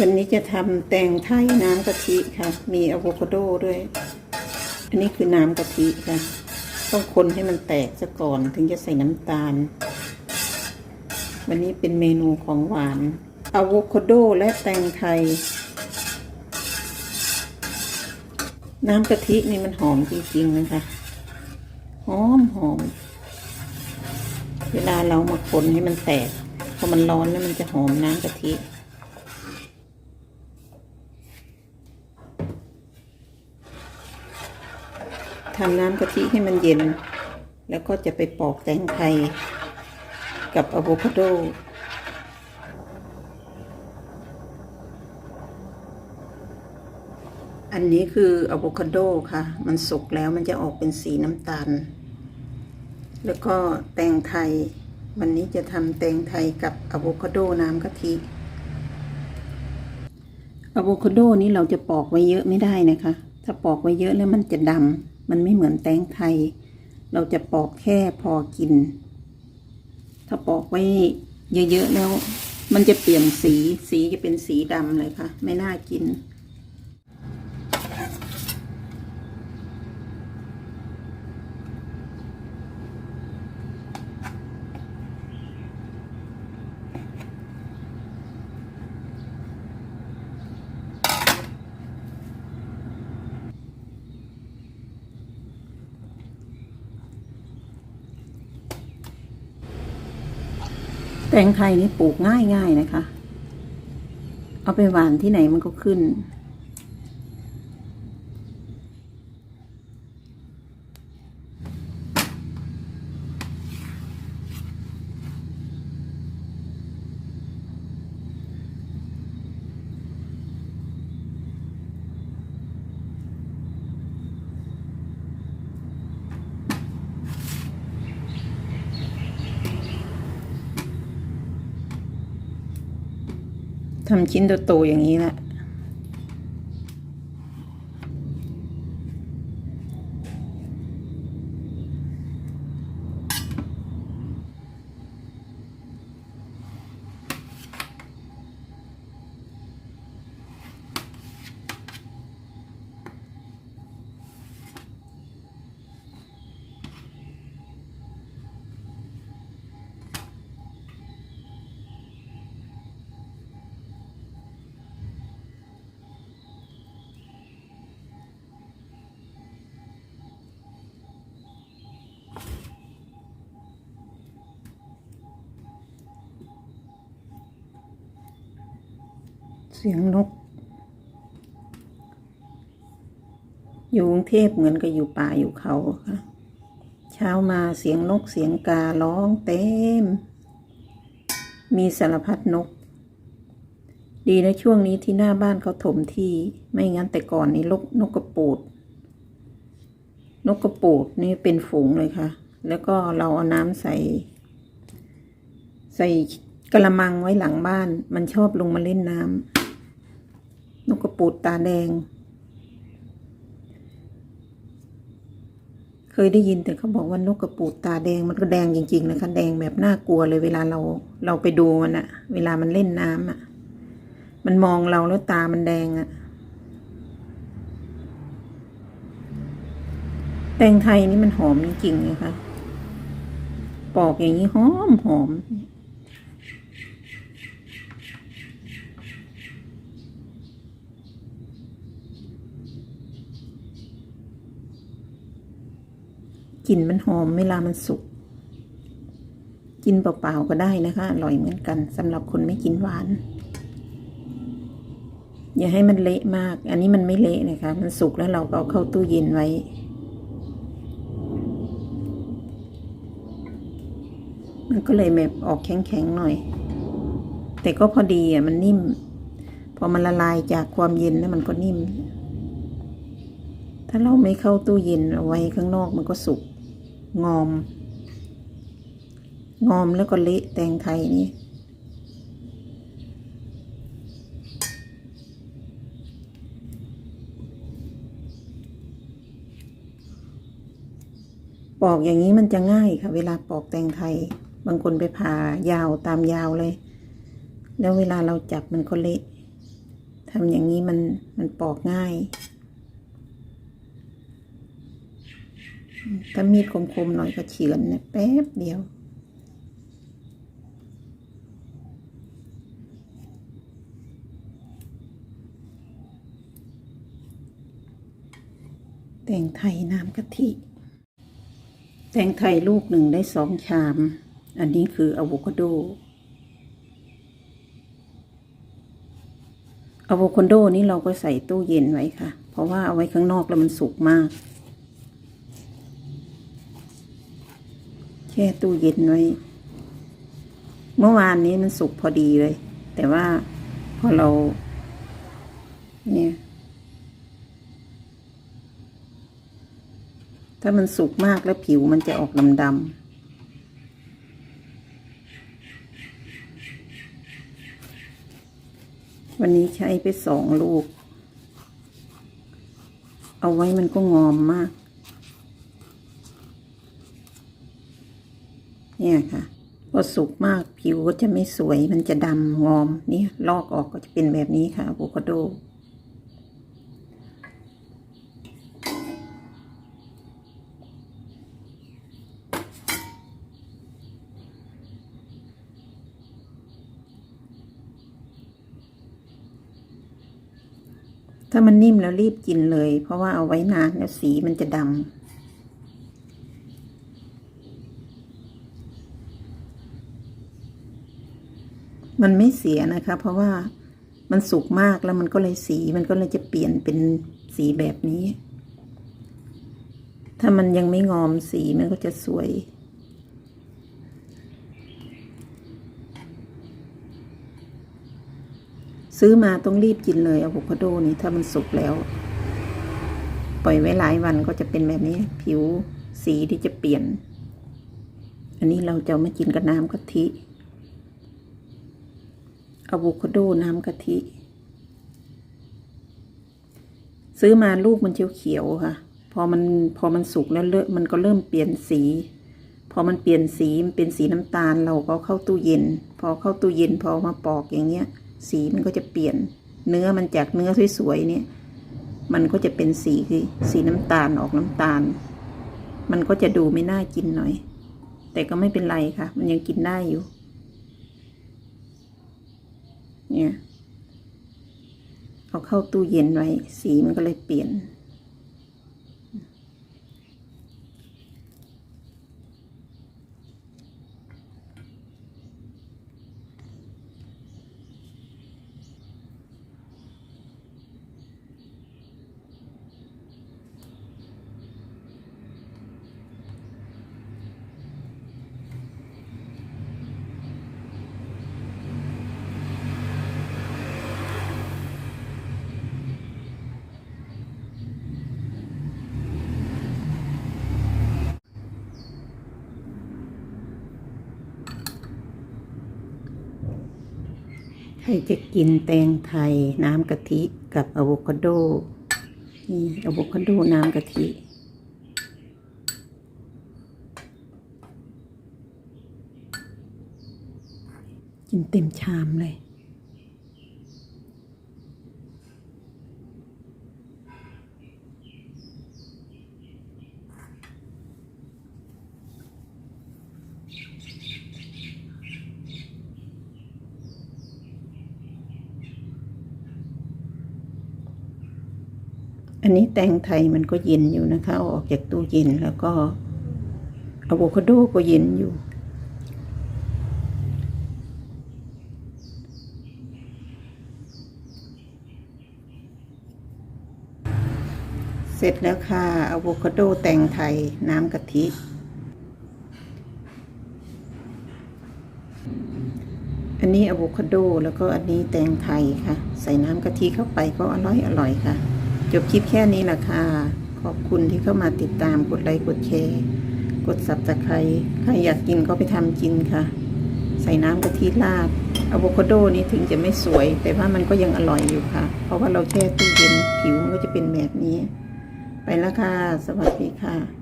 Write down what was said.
วันนี้จะทำแตงไทยน้ำกะทิค่ะ มีอะโวคาโดด้วย อันนี้คือน้ำกะทิค่ะ ต้องคนให้มันแตกซะก่อนถึงจะใส่น้ำตาล วันนี้เป็นเมนูของหวานอะโวคาโดและแตงไทย น้ำกะทินี่มันหอมจริงๆนะคะ หอมหอม เวลาเรามาคนให้มันแตกพอมันร้อนแล้วมันจะหอมน้ำกะทิ ทำน้ำกะทิให้มันเย็น แล้วก็จะไปปอกแตงไทย กับอะโวคาโดอันนี้คืออะโวคาโดค่ะ มันสุกแล้วมันจะออกเป็นสีน้ำตาล แล้วก็แตงไทย วันนี้จะทำแตงไทยกับอะโวคาโดน้ำกะทิอะโวคาโดนี้เราจะปอกไว้เยอะไม่ได้นะคะ ถ้าปอกไว้เยอะแล้วมันจะดำ มันไม่เหมือนแตงไทย เราจะปอกแค่พอกิน ถ้าปอกไว้เยอะๆแล้ว มันจะเปลี่ยนสี สีจะเป็นสีดำเลยค่ะ ไม่น่ากิน แตงไทยนี่ปลูกง่ายๆนะคะ เอาไปหวานที่ไหนมันก็ขึ้น ทำชิ้นโตๆอย่างนี้แหละ สียงนก อยู่กรุงเทพเหมือนกับอยู่ป่าอยู่เขาค่ะ เช้ามาเสียงนกเสียงการ้องเต็ม มีสารพัดนก ดีนะช่วงนี้ที่หน้าบ้านเขาถมที่ไม่งั้นแต่ก่อนนี้ลกนกกระปูด นกกระปูดนี่เป็นฝูงเลยค่ะ แล้วก็เราเอาน้ำใส่ ใส่กระมังไว้หลังบ้านมันชอบลงมาเล่นน้ำ นกกระปูดตาแดง เคยได้ยินแต่เขาบอกว่านกกระปูดตาแดงมันก็แดงจริง ๆ นะคะ แดงแบบน่ากลัวเลยเวลาเราเราไปดูมันอะเวลามันเล่นน้ำอะมันมองเราแล้วตามันแดงอะแตงไทยนี่มันหอมจริงๆนะคะปอกอย่างนี้หอมหอม ก ลิ่นมันหอมเวลามันสุก กินเปล่าๆก็ได้นะคะ อร่อยเหมือนกันสำหรับคนไม่กินหวาน อย่าให้มันเละมาก อันนี้มันไม่เละนะคะ มันสุกแล้วเราก็เอาเข้าตู้เย็นไว้มันก็เลยแบบออกแข็งๆหน่อย แต่ก็พอดีอะมันนิ่ม พอมันละลายจากความเย็นแล้วมันก็นิ่ม ถ้าเราไม่เข้าตู้เย็นเอาไว้ข้างนอกมันก็สุก งอม งอมแล้วก็เละแตงไทยนี่ปอกอย่างนี้มันจะง่ายค่ะ เวลาปอกแตงไทย บางคนไปผ่ายาวตามยาวเลย แล้วเวลาเราจับมันก็เละทำอย่างนี้มันมันปอกง่าย ถ้ามีดคมๆหน่อยก็เฉือนนี่ยแป๊บเดียว แตงไทยน้ำกะทิ แตงไทยลูกหนึ่งได้สองชาม อันนี้คืออะโวคาโดอะโวคาโดนี่เราก็ใส่ตู้เย็นไว้ค่ะ เพราะว่าเอาไว้ข้างนอกแล้วมันสุกมาก แช่ตู้เย็นไว้ เมื่อวานนี้มันสุกพอดีเลย แต่ว่าพอเรา เนี่ย ถ้ามันสุกมากแล้วผิวมันจะออกดำๆวันนี้ใช้ไปสองลูก เอาไว้มันก็งอมมาก เนี่ยค่ะพอสุกมากผิวก็จะไม่สวยมันจะดำงอมเนี่ยลอกออกก็จะเป็นแบบนี้ค่ะอะโวคาโด ถ้ามันนิ่มแล้วรีบกินเลย เพราะว่าเอาไว้นานแล้วสีมันจะดำ มันไม่เสียนะคะ เพราะว่ามันสุกมากแล้วมันก็เลยสีมันก็เลยจะเปลี่ยนเป็นสีแบบนี้ ถ้ามันยังไม่งอมสีมันก็จะสวย ซื้อมาต้องรีบกินเลยอะโวคาโดนี่ถ้ามันสุกแล้ว ปล่อยไว้หลายวันก็จะเป็นแบบนี้ ผิวสีที่จะเปลี่ยน อันนี้เราจะมากินกับน้ำกะทิ อะโวคาโดน้ำกะทิ ซื้อมาลูกมันเขียวๆค่ะ พอมันพอมันสุกแล้วเลอะมันก็เริ่มเปลี่ยนสี พอมันเปลี่ยนสีมันเป็นสีน้ำตาลเราก็เข้าตู้เย็น พอเข้าตู้เย็นพอมาปอกอย่างเงี้ย สีมันก็จะเปลี่ยน เนื้อมันจากเนื้อสวยๆเนี่ยมันก็จะเป็นสีคือสีน้ำตาลออกน้ำตาล มันก็จะดูไม่น่ากินหน่อย แต่ก็ไม่เป็นไรค่ะ มันยังกินได้อยู่ เนี่ย เอาเข้าตู้เย็นไว้ สีมันก็เลยเปลี่ยน ใครจะกินแตงไทยน้ำกะทิกับอะโวคาโดนี่อะโวคาโดน้ำกะทิกินเต็มชามเลย อันนี้แตงไทยมันก็เย็นอยู่นะคะ ออกจากตู้เย็นแล้วก็อะโวคาโดก็เย็นอยู่ เสร็จแล้วค่ะอะโวคาโดแตงไทยน้ำกะทิ อันนี้อะโวคาโดแล้วก็อันนี้แตงไทยค่ะ ใส่น้ำกะทิเข้าไปก็อร่อยอร่อยค่ะ จบคลิปแค่นี้แหละค่ะ ขอบคุณที่เข้ามาติดตามกดไลค์กดแชร์กดสับตะไคร้ใครอยากกินก็ไปทำกินค่ะ ใส่น้ำกะทิราดอะโวคาโดนี้ถึงจะไม่สวย แต่ว่ามันก็ยังอร่อยอยู่ค่ะ เพราะว่าเราแช่ตู้เย็นผิวมันก็จะเป็นแบบนี้ ไปแล้วค่ะ สวัสดีค่ะ